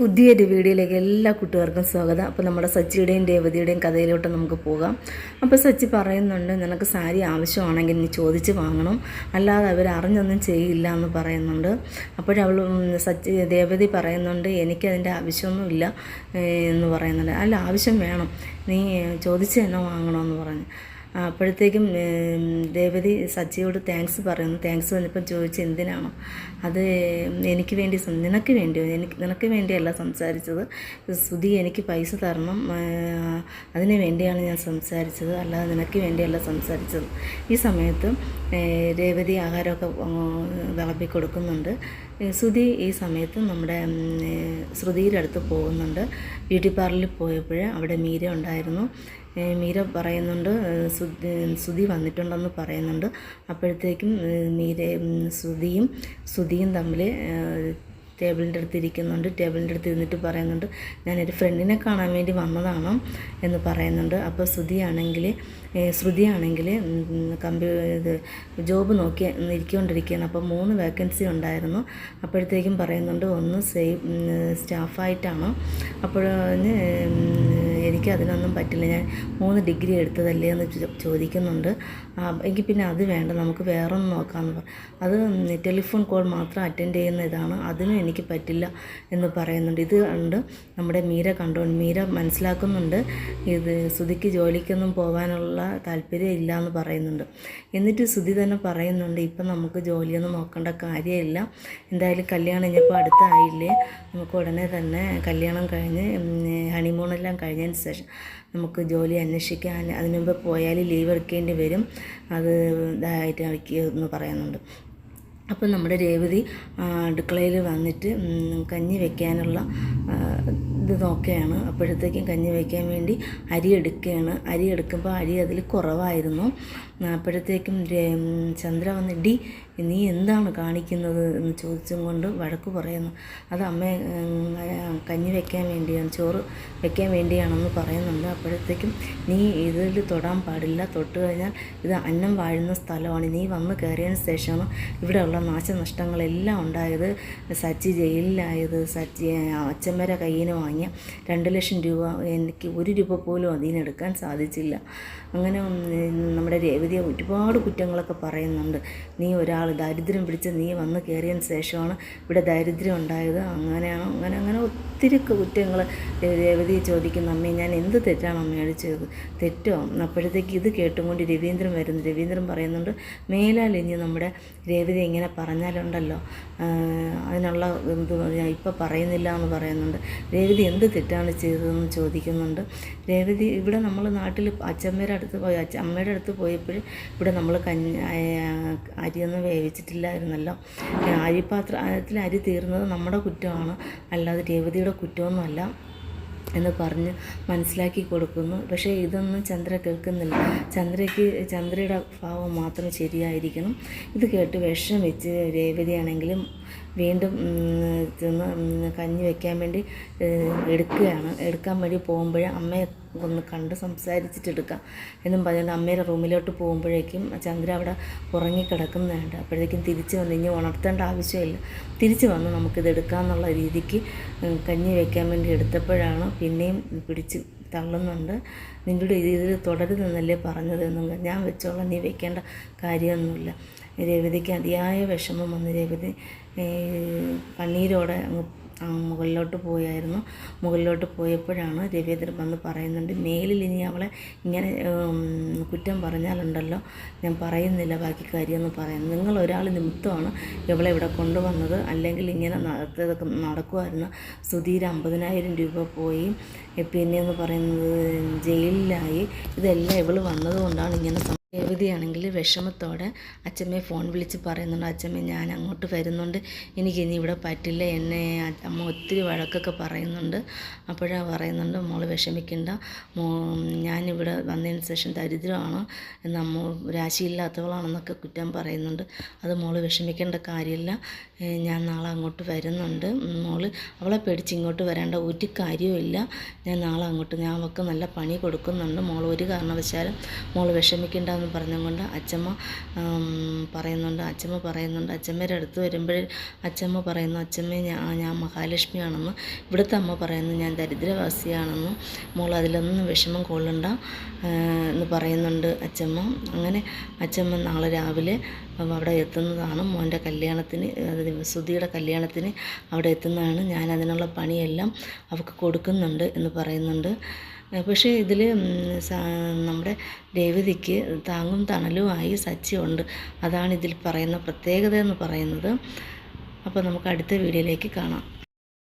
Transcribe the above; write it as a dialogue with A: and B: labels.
A: പുതിയൊരു വീഡിയോയിലേക്ക് എല്ലാ കുട്ടികൾക്കും സ്വാഗതം. അപ്പോൾ നമ്മുടെ സച്ചിയുടെയും രേവതിയുടെയും കഥയിലോട്ട് നമുക്ക് പോകാം. അപ്പോൾ സച്ചി പറയുന്നുണ്ട് നിനക്ക് സാരി ആവശ്യമാണെങ്കിൽ നീ ചോദിച്ച് വാങ്ങണം. അല്ലാതെ അവർ അറിഞ്ഞൊന്നും ചെയ്യില്ല എന്ന് പറയുന്നുണ്ട്. അപ്പോഴവൾ സച്ചി രേവതി പറയുന്നുണ്ട് എനിക്കതിന്റെ ആവശ്യമൊന്നുമില്ല എന്ന് പറയുന്നുണ്ട്. അല്ല ആവശ്യം വേണം. നീ ചോദിച്ച് തന്നെ വാങ്ങണമെന്ന് പറഞ്ഞു. അപ്പോഴത്തേക്കും രേവതി സച്ചിയോട് താങ്ക്സ് പറയുന്നു. താങ്ക്സ് വന്നപ്പം ചോദിച്ചു എന്തിനാണോ? അത് എനിക്ക് വേണ്ടി നിനക്ക് വേണ്ടിയോ? എനിക്ക് നിനക്ക് വേണ്ടിയല്ല സംസാരിച്ചത്. സുധി എനിക്ക് പൈസ തരണം. അതിന് വേണ്ടിയാണ് ഞാൻ സംസാരിച്ചത്. അല്ലാതെ നിനക്ക് വേണ്ടിയല്ല സംസാരിച്ചത്. ഈ സമയത്ത് രേവതി ആഹാരമൊക്കെ വിളമ്പി കൊടുക്കുന്നുണ്ട് സുധി ഈ സമയത്ത് നമ്മുടെ ശ്രുതിയുടെ അടുത്ത് പോകുന്നുണ്ട്. ബ്യൂട്ടി പാർലറിൽ പോയപ്പോൾ അവിടെ മീര ഉണ്ടായിരുന്നു. മീര പറയുന്നുണ്ട് സുധി വന്നിട്ടുണ്ടെന്ന് പറയുന്നുണ്ട്. അപ്പോഴത്തേക്കും മീര സുധിയും സുധിയും തമ്മിൽ ടേബിളിന്റെ അടുത്ത് ഇരിക്കുന്നുണ്ട്. ടേബിളിന്റെ അടുത്ത് ഇരുന്നിട്ട് പറയുന്നുണ്ട് ഞാനൊരു ഫ്രണ്ടിനെ കാണാൻ വേണ്ടി വന്നതാണ്? എന്ന് പറയുന്നുണ്ട്. അപ്പോൾ ശ്രുതിയാണെങ്കിൽ ശ്രുതിയാണെങ്കിൽ കമ്പ്യൂ ഇത് ജോബ് നോക്കി ഇരിക്കൊണ്ടിരിക്കുകയാണ്. അപ്പോൾ മൂന്ന് വേക്കൻസി ഉണ്ടായിരുന്നു. അപ്പോഴത്തേക്കും പറയുന്നുണ്ട് ഒന്ന് സെയിം സ്റ്റാഫായിട്ടാണ്? അപ്പോൾ എനിക്ക് അതിനൊന്നും പറ്റില്ല. ഞാൻ മൂന്ന് ഡിഗ്രി എടുത്തതല്ലേ എന്ന് ചോദിക്കുന്നുണ്ട്. എനിക്ക് പിന്നെ അത് വേണ്ട നമുക്ക് വേറൊന്നും നോക്കാമെന്ന് അത് ടെലിഫോൺ കോൾ മാത്രം അറ്റൻഡ് ചെയ്യുന്ന ഇതാണ്. അതിനും എനിക്ക് പറ്റില്ല എന്ന് പറയുന്നുണ്ട്. ഇത് കണ്ട് നമ്മുടെ മീര കണ്ടോ? മീര മനസ്സിലാക്കുന്നുണ്ട്. ഇത് സുധിക്ക് ജോലിക്കൊന്നും പോകാനുള്ള താല്പര്യം ഇല്ല എന്ന് പറയുന്നുണ്ട്. എന്നിട്ട് സുധി തന്നെ പറയുന്നുണ്ട് ഇപ്പം നമുക്ക് ജോലിയൊന്നും നോക്കേണ്ട കാര്യമില്ല. എന്തായാലും കല്യാണം ഇനിയിപ്പോൾ അടുത്തായില്ലേ? നമുക്ക് ഉടനെ തന്നെ കല്യാണം കഴിഞ്ഞ് ഹണിമൂണെല്ലാം കഴിഞ്ഞതിന് ശേഷം നമുക്ക് ജോലി അന്വേഷിക്കാൻ അതിനുമുമ്പ് പോയാൽ ലീവ് എടുക്കേണ്ടി വരും. അത് ഇതായിട്ട് എന്ന് പറയുന്നുണ്ട്. അപ്പം നമ്മുടെ രേവതി അടുക്കളയിൽ വന്നിട്ട് കഞ്ഞി വെക്കാനുള്ള ഇത് നോക്കുകയാണ്. അപ്പോഴത്തേക്കും കഞ്ഞി വെക്കാൻ വേണ്ടി അരി എടുക്കുകയാണ്. അരി എടുക്കുമ്പോൾ അരി അതിൽ കുറവായിരുന്നു. അപ്പോഴത്തേക്കും ചന്ദ്ര വന്ന് ഡി നീ എന്താണ് കാണിക്കുന്നത് എന്ന് ചോദിച്ചും കൊണ്ട് വഴക്ക് പറയുന്നു. അത് അമ്മ കഞ്ഞി വെക്കാൻ വേണ്ടിയാണ് ചോറ് വെക്കാൻ വേണ്ടിയാണെന്ന് പറയുന്നുണ്ട്. അപ്പോഴത്തേക്കും നീ ഇതിൽ തൊടാൻ പാടില്ല. തൊട്ട് കഴിഞ്ഞാൽ ഇത് അന്നം വാഴുന്ന സ്ഥലമാണ്. നീ വന്ന് കയറിയതിന് ശേഷമാണ് ഇവിടെയുള്ള നാശനഷ്ടങ്ങളെല്ലാം ഉണ്ടായത്. സച്ചി ജയിലിലായത്. സച്ചി അച്ഛമ്മരെ കയ്യിൽ നിന്ന് വാങ്ങിയ രണ്ട് ലക്ഷം രൂപ എനിക്ക് ഒരു രൂപ പോലും അതിനെടുക്കാൻ സാധിച്ചില്ല. അങ്ങനെ നമ്മുടെ രേവതിയെ ഒരുപാട് കുറ്റങ്ങളൊക്കെ പറയുന്നുണ്ട്. നീ ഒരാൾ ദാരിദ്ര്യം പിടിച്ച് നീ വന്ന് കയറിയതിന് ശേഷമാണ് ഇവിടെ ദാരിദ്ര്യം ഉണ്ടായത്. അങ്ങനെയാണ് അങ്ങനെ അങ്ങനെ ഒത്തിരി കുറ്റങ്ങൾ രവതി ചോദിക്കുന്നു അമ്മേ ഞാൻ എന്ത് തെറ്റാണ് അമ്മയോട് ചെയ്തത് തെറ്റോ? അപ്പോഴത്തേക്ക് ഇത് കേട്ടുകൊണ്ട് രവീന്ദ്രൻ വരുന്നു. രവീന്ദ്രൻ പറയുന്നുണ്ട് മേലാൽ ഇനി നമ്മുടെ രേവതി ഇങ്ങനെ പറഞ്ഞാലുണ്ടല്ലോ. അതിനുള്ള എന്ത് ഞാൻ ഇപ്പം പറയുന്നില്ല എന്ന് പറയുന്നുണ്ട്. രേവതി എന്ത് തെറ്റാണ് ചെയ്തതെന്ന് ചോദിക്കുന്നുണ്ട്. രേവതി ഇവിടെ നമ്മൾ നാട്ടിൽ അച്ഛമ്മയുടെ അടുത്ത് പോയി അച്ഛ അമ്മയുടെ അടുത്ത് പോയപ്പോൾ ഇവിടെ നമ്മൾ കഞ്ഞി അരിയൊന്നും വേവിച്ചിട്ടില്ലായിരുന്നല്ലോ. അരിപാത്രത്തിൽ അരി തീർന്നത് നമ്മുടെ കുറ്റമാണ്. അല്ലാതെ രേവതിയുടെ കുറ്റമൊന്നുമല്ല എന്ന് പറഞ്ഞ് മനസ്സിലാക്കി കൊടുക്കുന്നു. പക്ഷേ ഇതൊന്നും ചന്ദ്ര കേൾക്കുന്നില്ല. ചന്ദ്രയ്ക്ക് ചന്ദ്രയുടെ ഭാവം മാത്രം ശരിയായിരിക്കണം. ഇത് കേട്ട് വിഷം വെച്ച് രേവതിയാണെങ്കിലും വീണ്ടും കഞ്ഞി വെക്കാൻ വേണ്ടി എടുക്കുകയാണ്. എടുക്കാൻ വേണ്ടി പോകുമ്പോൾ അമ്മയെ ഒന്ന് കണ്ട് സംസാരിച്ചിട്ട് എടുക്കാം എന്നും പറഞ്ഞുകൊണ്ട് അമ്മയുടെ റൂമിലോട്ട് പോകുമ്പോഴേക്കും ചന്ദ്ര അവിടെ ഉറങ്ങിക്കിടക്കുന്നുണ്ട് അപ്പോഴേക്കും തിരിച്ച് വന്ന് ഇനി ഉണർത്തേണ്ട ആവശ്യമില്ല. തിരിച്ച് വന്ന് നമുക്കിത് എടുക്കാമെന്നുള്ള രീതിക്ക് കഞ്ഞി വെക്കാൻ വേണ്ടി എടുത്തപ്പോഴാണ് പിന്നെയും പിടിച്ച് തള്ളുന്നുണ്ട്. നിങ്ങളുടെ ഇതിൽ തുടരുതെന്നല്ലേ പറഞ്ഞത്? എന്നും ഞാൻ വെച്ചോളാം. നീ വെക്കേണ്ട കാര്യമൊന്നുമില്ല. രേവതിക്ക് അതിയായ വിഷമം വന്ന് രേവതി കണ്ണീരോടെ അങ്ങ് മുകളിലോട്ട് പോയായിരുന്നു. മുകളിലോട്ട് പോയപ്പോഴാണ് രവീന്ദ്രൻ വന്ന് പറയുന്നുണ്ട് മേലിൽ ഇനി അവളെ ഇങ്ങനെ കുറ്റം പറഞ്ഞാലുണ്ടല്ലോ. ഞാൻ പറയുന്നില്ല ബാക്കി കാര്യമെന്ന് പറയുന്നത് നിങ്ങൾ ഒരാൾ നിമിത്തമാണ് ഇവളെ ഇവിടെ കൊണ്ടുവന്നത്. അല്ലെങ്കിൽ ഇങ്ങനെ നടത്തതൊക്കെ നടക്കുമായിരുന്നു സുധീർ അമ്പതിനായിരം രൂപ പോയി. പിന്നെയെന്ന് പറയുന്നത് ജയിലിലായി. ഇതെല്ലാം ഇവൾ വന്നതുകൊണ്ടാണ് ഇങ്ങനെ രേവതിയാണെങ്കിൽ വിഷമത്തോടെ അച്ഛമ്മയെ ഫോൺ വിളിച്ച് പറയുന്നുണ്ട് അച്ഛമ്മ ഞാൻ അങ്ങോട്ട് വരുന്നുണ്ട്. എനിക്ക് ഇനി ഇവിടെ പറ്റില്ല. എന്നെ അമ്മ ഒത്തിരി വഴക്കൊക്കെ പറയുന്നുണ്ട്. അപ്പോഴാണ് പറയുന്നുണ്ട് മോൾ വിഷമിക്കണ്ട. മോ ഞാനിവിടെ വന്നതിന് ശേഷം ദരിദ്രമാണ്. എന്ന് അമ്മ രാശിയില്ലാത്തവളാണെന്നൊക്കെ കുറ്റം പറയുന്നുണ്ട്. അത് മോൾ വിഷമിക്കേണ്ട കാര്യമില്ല. ഞാൻ നാളെ അങ്ങോട്ട് വരുന്നുണ്ട്. മോൾ അവളെ പേടിച്ച് ഇങ്ങോട്ട് വരേണ്ട ഒരു കാര്യവുമില്ല ഞാൻ നാളെ അങ്ങോട്ട് ഞാൻ അവൾക്ക് നല്ല പണി കൊടുക്കുന്നുണ്ട്. മോൾ ഒരു കാരണവശാലും മോൾ വിഷമിക്കേണ്ട എന്ന് പറഞ്ഞുകൊണ്ട് അച്ചമ്മ പറയുന്നുണ്ട്. അച്ചമ്മ പറയുന്നുണ്ട്. അച്ചമ്മയുടെ അടുത്ത് വരുമ്പോൾ അച്ചമ്മ പറയുന്നു അച്ചമ്മ ഞാൻ ഞാൻ മഹാലക്ഷ്മിയാണെന്ന്. ഇവിടുത്തെ അമ്മ പറയുന്നു ഞാൻ ദരിദ്രവാസിയാണെന്നും. മോൾ അതിലൊന്നും വിഷമം കൊള്ളണ്ട എന്ന് പറയുന്നുണ്ട് അച്ചമ്മ. അങ്ങനെ അച്ചമ്മ നാളെ രാവിലെ അവിടെ എത്തുന്നതാണ്. മോന്റെ കല്യാണത്തിന് അതായത് സുധിയുടെ കല്യാണത്തിന് അവിടെ എത്തുന്നതാണ്. ഞാൻ അതിനുള്ള പണിയെല്ലാം അവൾക്ക് കൊടുക്കുന്നുണ്ട് എന്ന് പറയുന്നുണ്ട്. പക്ഷേ ഇതിൽ നമ്മുടെ രേവതിക്ക് താങ്ങും തണലുമായി സച്ചിയുണ്ട്. അതാണ് ഇതിൽ പറയുന്ന പ്രത്യേകത എന്ന് പറയുന്നത്. അപ്പോൾ നമുക്ക് അടുത്ത വീഡിയോയിലേക്ക് കാണാം.